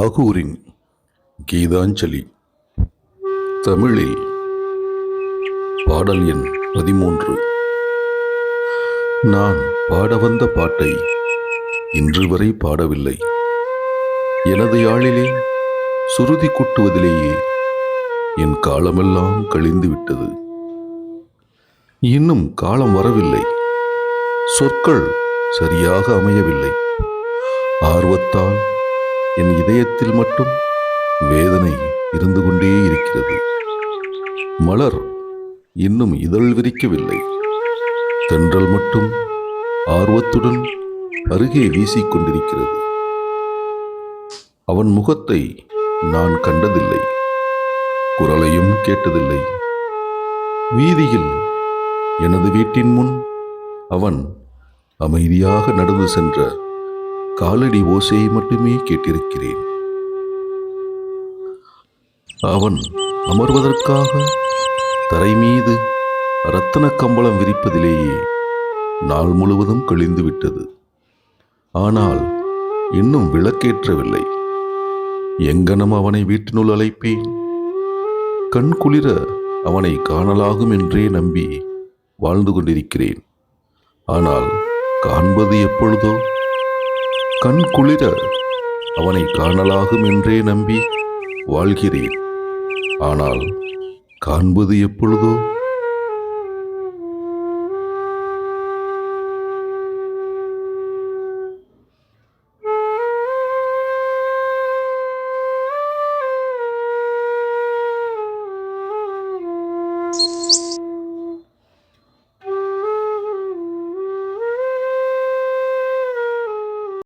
தாகூரின் கீதாஞ்சலி. தமிழில் பாடல் எண் பதிமூன்று. நான் பாட வந்த பாட்டை இன்று வரை பாடவில்லை. எனது யாழிலே சுருதி கொட்டுவதிலேயே என் காலமெல்லாம் கழிந்து விட்டது. இன்னும் காலம் வரவில்லை. சொற்கள் சரியாக அமையவில்லை. ஆர்வத்தால் என் இதயத்தில் மட்டும் வேதனை இருந்து கொண்டே இருக்கிறது. மலர் இன்னும் இதழ் விரிக்கவில்லை. தென்றல் மட்டும் ஆர்வத்துடன் அருகே வீசிக்கொண்டிருக்கிறது அவன் முகத்தை நான் கண்டதில்லை. குரலையும் கேட்டதில்லை. வீதியில் எனது வீட்டின் முன் அவன் அமைதியாக நடந்து சென்ற காலடி ஓசையை மட்டுமே கேட்டிருக்கிறேன். அவன் அமர்வதற்காக தரை மீது இரத்தன கம்பளம் விரிப்பதிலேயே நாள் முழுவதும் கழிந்து விட்டது ஆனால் இன்னும் விளக்கேற்றவில்லை. எங்கனம் அவனை வீட்டினுள் அழைப்பேன்? கண் குளிர அவனை காணலாகும் என்றே நம்பி வாழ்ந்து கொண்டிருக்கிறேன். ஆனால் காண்பது எப்பொழுதோ கண் குளிர அவனை காணலாகும் என்றே நம்பி வாழ்கிறேன். ஆனால் காண்பது எப்பொழுதோ?